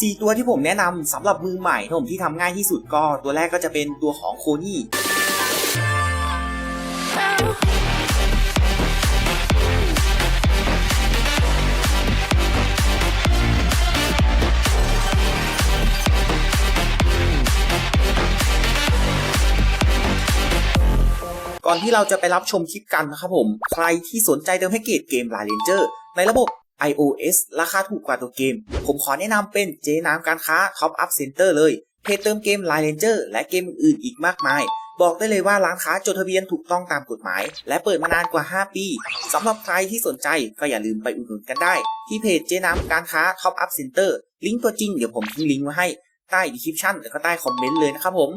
4 ตัวที่ผมแนะนำสำหรับมือใหม่ผมที่ทำง่ายที่สุดก็ตัวแรกก็จะเป็นตัวของโคนี่ก่อนที่เราจะไปรับชมคลิปกันนะครับผม ใครที่สนใจเติมแพ็กเกจเกม Line Ranger ในระบบ iOS ราคาถูกกว่าตัวเกม ผมขอแนะนำเป็นเจน้ำการค้า Top Up Center เลย เพจเติมเกม Line Ranger และเกมอื่นอีกมากมาย บอกได้เลยว่าร้านค้าจดทะเบียนถูกต้องตามกฎหมาย และเปิดมานานกว่า 5 ปีสำหรับใครที่สนใจก็อย่าลืมไปอุดหนุนกันได้ ที่เพจเจน้ำการค้า Top Up Center ลิงก์ตัวจริงเดี๋ยวผมทิ้งลิงก์ไว้ให้ใต้ดีคริปชั่นแล้วก็ใต้คอมเมนต์เลยนะครับผม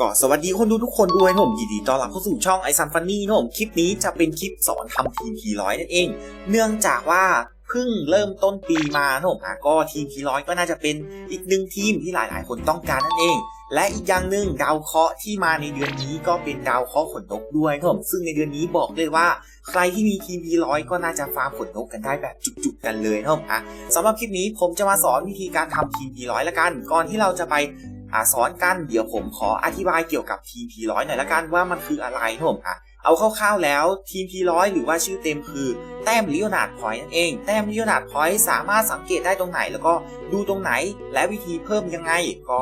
ก็สวัสดีคนดูทุกคนด้วยผมยินดีต้อนรับเข้าสู่ช่องไอซันฟันนี่นะผมคลิปนี้จะเป็นคลิปสอนทำทีมพีร้อยนั่นเอง เนื่องจากว่า เพิ่งเริ่มต้นปีมานะผมะก็ทีมพีร้อยก็น่าจะเป็นอีกหนึ่งทีมที่หลาย ๆ คนต้องการนั่นเอง และอีกอย่างหนึ่งดาวเคราะห์ที่มาในเดือนนี้ก็เป็นดาวเคราะห์ขนนกด้วยนะผมซึ่งในเดือนนี้บอกเลยว่า ใครที่มีทีมพีร้อยก็น่าจะฟาร์มขนนกกันได้แบบจุกๆกันเลยนะผมะสำหรับคลิปนี้ผมจะมาสอนวิธีการทำทีมพีร้อยละกัน ก่อนที่เราจะไปอสอนกันเดี๋ยวผมขออธิบายเกี่ยวกับทีม P100 หน่อยละกันว่ามันคืออะไรนะผมอะ เอาคร่าวๆแล้วทีม P100 หรือว่าชื่อเต็มคือ แต้มลิโอนาร์ดพอยต์นั่นเอง แต้มลิโอนาร์ดพอยต์สามารถสังเกตได้ตรงไหน แล้วก็ดูตรงไหนและวิธีเพิ่มยังไง ก็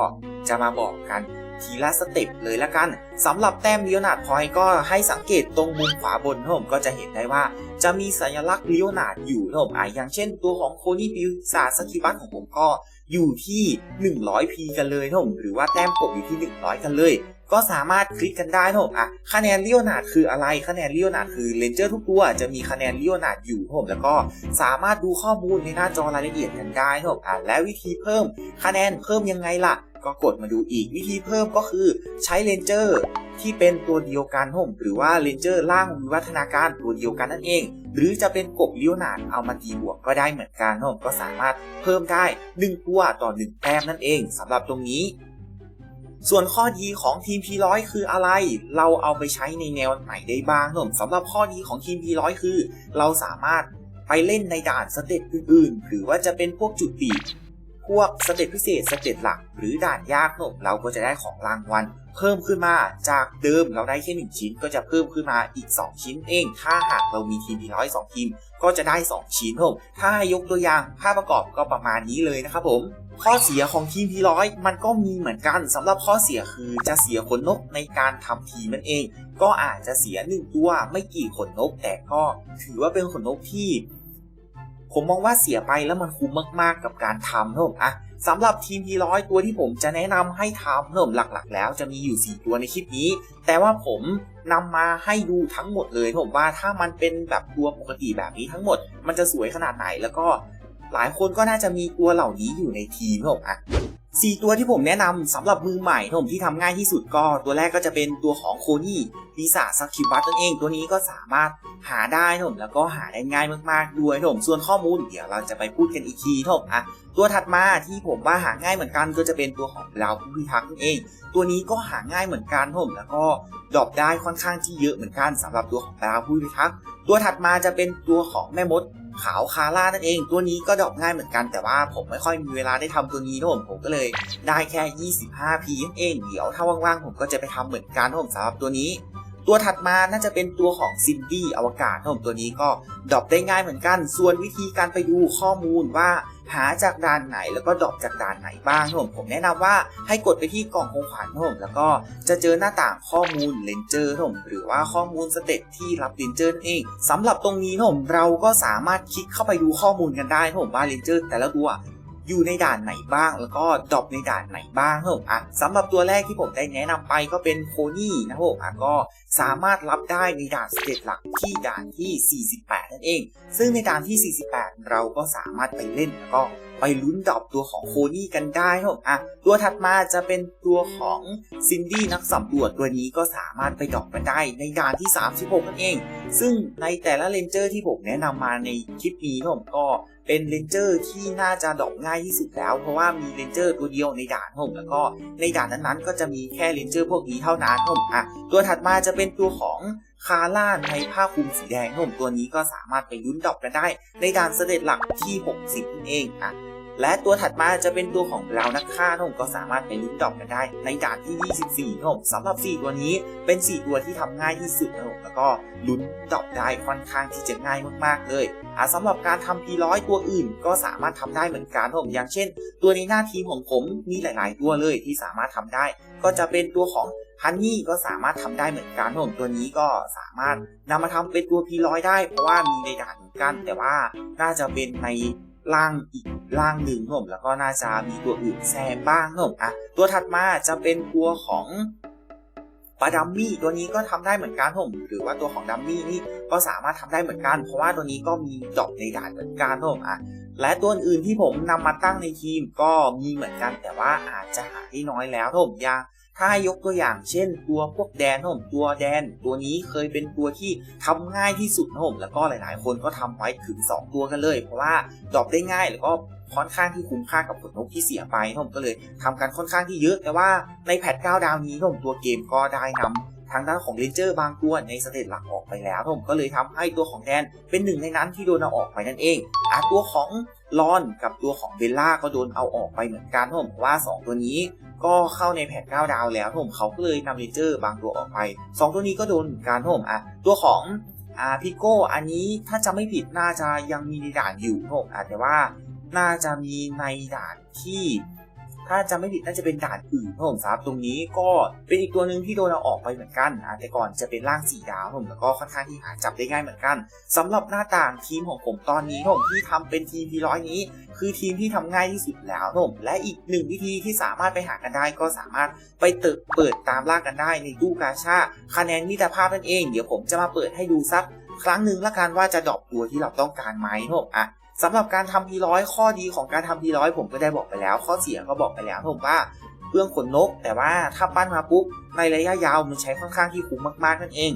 จะมาบอกกันทีละสเต็ปเลยละกันสำหรับแต้มลิโอนาร์ดพอยต์ก็ให้สังเกตตรงมุมขวาบนนะผมก็จะเห็นได้ว่า จะมีสัญลักษณ์ลิโอนาร์ดอยู่นะผมอะอย่างเช่น ตัวของโคนี่ปิวซาสกิบัสของผมก็อยู่ที่ 100 p กันเลยนะผมหรือว่าแต้มกบอยู่ที่ 100 กันเลย ก็สามารถคลิกกันได้นะผมอะคะแนนเลี้ยวนาดคืออะไรคะแนนเลี้ยวนาดคือเลนเจอร์ทุกตัวจะมีคะแนนเลี้ยวนาดอยู่นะผมแล้วก็สามารถดูข้อมูลในหน้าจอรายละเอียดกันได้นะผมอะและวิธีเพิ่มคะแนนเพิ่มยังไงล่ะ ก็กดมาดูอีกวิธีเพิ่มก็คือใช้เลนเจอร์ที่เป็นตัวเดียวกันนะผมหรือว่าเลนเจอร์ล่างวิวัฒนาการตัวเดียวกันนั่นเอง หรือจะเป็นกบเลี้ยวนาดเอามาตีบวกก็ได้เหมือนกันนะผมก็สามารถเพิ่มได้ 1 ตัวต่อ 1 แต้มนั่นเองสำหรับตรงนี้ ส่วนข้อดีของทีม P100 คืออะไร เราเอาไปใช้ในแนวไหนได้บ้างนะผมสำหรับข้อดีของทีม P100 คือ เราสามารถไปเล่นในด่านสเต็ปอื่นๆ หรือว่าจะเป็นพวกจุดปีก พวกสเต็ปพิเศษสเต็ปหลัก หรือด่านยากนมเราก็จะได้ของรางวัลเพิ่มขึ้นมาจากเดิมเราได้แค่1ชิ้นก็จะเพิ่มขึ้นมาอีก 2 ชิ้นเอง ถ้าหากเรามีทีม P100 2ทีม ก็จะได้ 2 ชิ้นผมถ้าให้ยกตัวอย่างภาพประกอบก็ประมาณนี้เลยนะครับผม ข้อเสียของทีม P100 มันก็มีเหมือนกันสำหรับข้อเสียคือจะเสียขนนกในการทำทีมนั่นเอง ก็อาจจะเสียหนึ่งตัวไม่กี่ขนนกแต่ก็ถือว่าเป็นขนนกที่ ผมมองว่าเสียไปแล้วมันคุ้มมากๆกับการทำนะผมอะสำหรับทีม P100 ตัวที่ผมจะแนะนำให้ทำเนิ่มหลักๆ แล้วจะมีอยู่ 4 ตัวในคลิปนี้ แต่ว่าผมนำมาให้ดูทั้งหมดเลยผมว่าถ้ามันเป็นแบบตัวปกติแบบนี้ทั้งหมด มันจะสวยขนาดไหนแล้วก็หลายคนก็น่าจะมีตัวเหล่านี้อยู่ในทีมนะผมอะ สี่ตัวที่ผมแนะนำสำหรับมือใหม่ผมที่ทำง่ายที่สุดก็ ตัวแรกก็จะเป็นตัวของโคนี่ปีศาซักคิวบัตนั่นเอง ตัวนี้ก็สามารถหาได้นะผมแล้วก็หาได้ง่ายมากๆด้วยนะผมส่วนข้อมูลเดี๋ยวเราจะไปพูดกันอีกทีนะผมอะตัวถัดมาที่ผมว่าหาง่ายเหมือนกันก็จะเป็นตัวของดาผู้พิทักษ์นั่นเอง ตัวนี้ก็หาง่ายเหมือนกันผมแล้วก็ดรอปได้ค่อนข้างที่เยอะเหมือนกันสำหรับตัวของดาผู้พิทักษ์ตัวถัดมาจะเป็นตัวของแม่มด ขาวคาร่านั่นเอง ตัวนี้ก็ดรอปง่ายเหมือนกันแต่ว่าผมไม่ค่อยมีเวลาได้ทำตัวนี้นะผมผมก็เลยได้แค่ 25 p นั่นเอง เดี๋ยวถ้าว่างๆผมก็จะไปทำเหมือนกันนะผมสำหรับตัวนี้ ตัวถัดมาน่าจะเป็นตัวของซินดี้อวกาศนะผมตัวนี้ก็ดรอปได้ง่ายเหมือนกัน ส่วนวิธีการไปดูข้อมูลว่า หาจากด่านไหนแล้วก็ดรอปจากด่านไหนบ้างผมผมแนะนำว่าให้กดไปที่กล่องของขวัญผมแล้วก็จะเจอหน้าต่างข้อมูลเลนเจอร์ผมหรือว่าข้อมูลสเตตที่รับเลนเจอร์เองสำหรับตรงนี้ผมเราก็สามารถคลิกเข้าไปดูข้อมูลกันได้ผมว่าเลนเจอร์แต่ละตัว อยู่ในด่านไหนบ้าง แล้วก็ดรอปในด่านไหนบ้างครับผมอะสำหรับตัวแรกที่ผมได้แนะนำไปก็เป็นโคนี่นะครับผมอะก็สามารถรับได้ในด่านสเตจหลักที่ด่านที่ 48 นั่นเอง ซึ่งในด่านที่ 48 เราก็สามารถไปเล่นแล้วก็ ไปลุ้นดรอปตัวของโคนี่กันได้ครับผมอะตัวถัดมาจะเป็นตัวของซินดี้นักสำรวจตัวนี้ก็สามารถไปดรอปกันได้ในด่านที่ 36นั่นเอง ซึ่งในแต่ละเลนเจอร์ที่ผมแนะนำมาในคลิปนี้ครับผมก็เป็นเลนเจอร์ที่น่าจะดรอปง่ายที่สุดแล้ว เพราะว่ามีเลนเจอร์ตัวเดียวในด่านครับผมแล้วก็ในด่านนั้นๆก็จะมีแค่เลนเจอร์พวกนี้เท่านั้นครับผมอะตัวถัดมาจะเป็นตัวของคาร่าในผ้าคลุมสีแดงครับผมตัวนี้ก็สามารถไปลุ้นดรอปกันได้ ในด่านเสด็จหลักที่ 60นั่นเองอะ และตัวถัดมาจะเป็นตัวของเรานักฆ่านะผมก็สามารถไปลุ้นดอกกันได้ ในด่านที่ 24นะผมสำหรับ 4 ตัวนี้เป็น 4 ตัวที่ทำง่ายที่สุดนะผมแล้วก็ลุ้นดอกได้ค่อนข้างที่จะง่ายมากๆเลยอ่าสำหรับการทำ P100 ตัวอื่น ก็สามารถทำได้เหมือนกันนะผมอย่างเช่น ตัวในหน้าทีมของผมมีหลาย ๆ ตัวเลยที่สามารถทำได้ ก็จะเป็นตัวของฮันนี่ก็สามารถทำได้เหมือนกันนะผมตัวนี้ก็สามารถนำมาทำเป็นตัว P100 ได้ เพราะว่ามีในด่านเหมือนกัน แต่ว่าน่าจะเป็นใน ร่างอีกร่างหนึ่งนะผมแล้วก็น่าจะมีตัวอื่นแซมบ้างนะผมอะตัวถัดมาจะเป็นตัวของปลาดัมมี่ตัวนี้ก็ทำได้เหมือนกันนะผมหรือว่าตัวของดัมมี่นี่ก็สามารถทำได้เหมือนกัน เพราะว่าตัวนี้ก็มีดอกในด่านเหมือนกันนะผมอะและตัวอื่นที่ผมนำมาตั้งในทีมก็มีเหมือนกันแต่ว่าอาจจะหาได้น้อยแล้วนะผมอย่าง ถ้าให้ยกตัวอย่างเช่น ตัวพวกแดนนะผมตัวแดน ตัวนี้เคยเป็นตัวที่ทำง่ายที่สุดนะผมแล้วก็หลายๆ คนก็ทำไว้ถึง 2 ตัวกันเลย เพราะว่าดรอปได้ง่ายแล้วก็ค่อนข้างที่คุ้มค่ากับผลนกที่เสียไปนะผมก็เลยทำกันค่อนข้างที่เยอะ แต่ว่าในแพท9ดาวนี้นะผมตัวเกมก็ได้นำทางด้านของเรนเจอร์บางตัวในสเตจหลักออกไปแล้วผมก็เลยทำให้ตัวของแดนเป็นหนึ่งในนั้นที่โดนเอาออกไปนั่นเองอะตัวของลอนกับตัวของเบลล่าก็โดนเอาออกไปเหมือนกันผมว่า 2 ตัวนี้ ก็เข้าในแพท9ดาวแล้วผมเขาก็เลยนำเรนเจอร์บางตัวออกไป 2 ตัวนี้ก็โดนเหมือนกันผมอะตัวของอ่าพิโก้อันนี้ถ้าจะไม่ผิดน่าจะยังมีในด่านอยู่ผมอะแต่ว่าน่าจะมีในด่านที่ ถ้าจะไม่ผิดน่าจะเป็นด่านอื่นครับผมครับตรงนี้ก็เป็นอีกตัวหนึ่งที่โดนเอาออกไปเหมือนกันอ่าแต่ก่อนจะเป็นร่างสีดาวผมแล้วก็ค่อนข้างที่หาจับได้ง่ายเหมือนกันสำหรับหน้าต่างทีมของผมตอนนี้ผมที่ทำเป็นทีมพีร้อยนี้ คือทีมที่ทำง่ายที่สุดแล้วผมและอีกหนึ่งวิธีที่สามารถไปหากันได้ก็สามารถไปเติบเปิดตามล่ากันได้ในตู้กาชาคะแนนมิตรภาพนั่นเอง เดี๋ยวผมจะมาเปิดให้ดูสักครั้งหนึ่งละกันว่าจะดรอปตัวที่เราต้องการไหมผมอะ สำหรับการทำพีร้อยข้อดีของการทำพีร้อยผมก็ได้บอกไปแล้ว ข้อเสียก็บอกไปแล้วผมว่าเปลืองขนนก แต่ว่าถ้าปั้นมาปุ๊บในระยะยาวมันใช้ค่อนข้างที่คุ้มมากๆนั่นเอง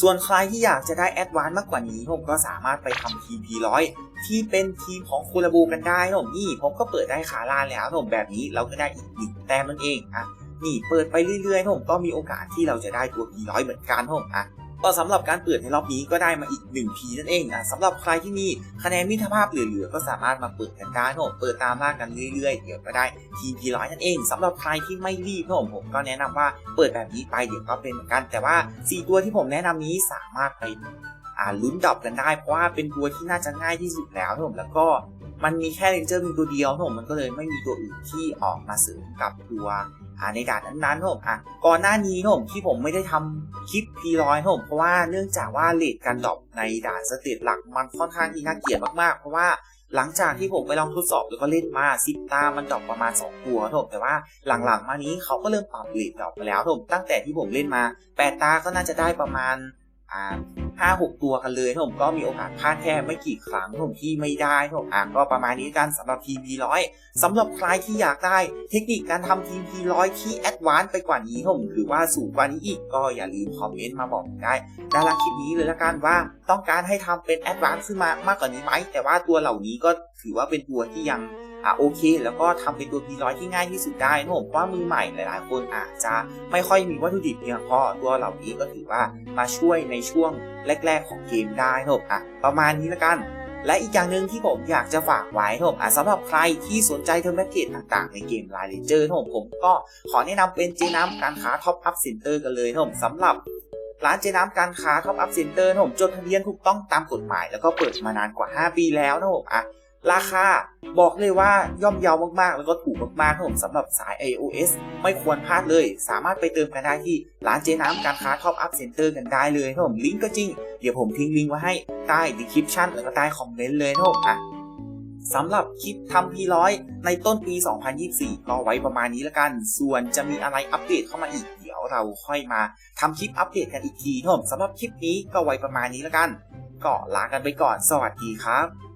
ส่วนใครที่อยากจะได้แอดวานซ์มากกว่านี้ผมก็สามารถไปทำทีมพีร้อยที่เป็นทีมของโคลาบูกันได้นะผมนี่ผมก็เปิดได้ขาลานแล้วนะผมแบบนี้เราก็ได้อีกหนึ่งแต้มนั่นเองอะนี่เปิดไปเรื่อยๆนะผมก็มีโอกาสที่เราจะได้ตัวพีร้อยเหมือนกันผมอะ ก็สำหรับการเปิดในรอบนี้ก็ได้มาอีก1พีนั่นเองอะสำหรับใครที่มีคะแนนมิตรภาพเหลือๆก็สามารถมาเปิดกันได้นะผมเปิดตามล่ากันเรื่อยๆ เดี๋ยวก็ได้ทีพีร้อยนั่นเองสำหรับใครที่ไม่รีบนะผมผมก็แนะนำว่าเปิดแบบนี้ไปเดี๋ยวก็เป็นเหมือนกัน แต่ว่า 4 ตัวที่ผมแนะนำนี้สามารถไปลุ้นดับกันได้ เพราะว่าเป็นตัวที่น่าจะง่ายที่สุดแล้วผมแล้วก็มันมีแค่เรนเจอร์เพีตัวเดียวผมมันก็เลยไม่มีตัวอื่นที่ออกมาเสริมกับตัว อ่าในด่านนั้นๆนะผมอะก่อนหน้านี้ผมที่ผมไม่ได้ทำคลิป P100 นะผมเพราะว่าเนื่องจากว่าเลทการดรอปในด่านสเตจหลักมันค่อนข้างที่น่าเกลียดมากๆ เพราะว่าหลังจากที่ผมไปลองทดสอบแล้วก็เล่นมาซิปตามันดรอปประมาณ 2 ตัวนะผมแต่ว่าหลังๆมานี้เขาก็เริ่มปรับเลทดรอปไปแล้วนะผมตั้งแต่ที่ผมเล่นมา 8 ตาก็น่าจะได้ประมาณอ่า ห้าหกตัวกันเลยนะผมก็มีโอกาสพลาดแค่ไม่กี่ครั้งนะผมที่ไม่ได้นะผมอะก็ประมาณนี้กันสำหรับทีม P100 สำหรับใครที่อยากได้เทคนิคการทำทีม P100 ที่แอดวานซ์ไปกว่านี้ผมหรือว่าสูงกว่านี้อีกก็อย่าลืมคอมเมนต์มาบอกได้ด้านล่างคลิปนี้เลยละกันว่าต้องการให้ทำเป็นแอดวานซ์ขึ้นมามากกว่านี้ไหมแต่ว่าตัวเหล่านี้ก็ถือว่าเป็นตัวที่ยัง อะโอเค แล้วก็ทำเป็นตัว P100 ที่ง่ายที่สุดได้นะผมว่ามือใหม่หลายๆคนอาจจะไม่ค่อยมีวัตถุดิบเพียงพอตัวเหล่านี้ก็ถือว่ามาช่วยในช่วงแรก ๆ ของเกมได้นะผมอะประมาณนี้ละกันและอีกอย่างหนึ่งที่ผมอยากจะฝากไว้นะผมอะสำหรับใครที่สนใจเทอร์แมกเกตต่างๆ ในเกม l ล n เ r นเจอร์นะผมผมก็ขอแนะนำเป็นเจน้ำการค้าท็อปอัพเซ็นเตอร์กันเลยนะผมสำหรับร้านเจน้ำการค้าท็อปอัพเซ็นเตอร์นะผมจดทะเบียนถูกต้องตามกฎหมาย แล้วก็เปิดมานานกว่า 5 ปีแล้วนะผมอะ ราคาบอกเลยว่าย่อมเยาวมากๆ แล้วก็ถูกมากๆนะผมสำหรับสาย iOS ไม่ควรพลาดเลย สามารถไปเติมกันได้ที่ร้านเจน้ำการค้าท็อปอัพเซ็นเตอร์กันได้เลยนะผมลิงก์ก็จริง เดี๋ยวผมทิ้งลิงก์ไว้ให้ใต้ description แล้วก็ใต้คอมเมนต์เลยนะผมอะสำหรับคลิปทำ P100 ในต้นปี 2024ก็ไว้ประมาณนี้ละกัน ส่วนจะมีอะไรอัปเดตเข้ามาอีก เดี๋ยวเราค่อยมาทำคลิปอัปเดตกันอีกทีนะผมสำหรับคลิปนี้ก็ไว้ประมาณนี้ละกัน ก็ลากันไปก่อน สวัสดีครับ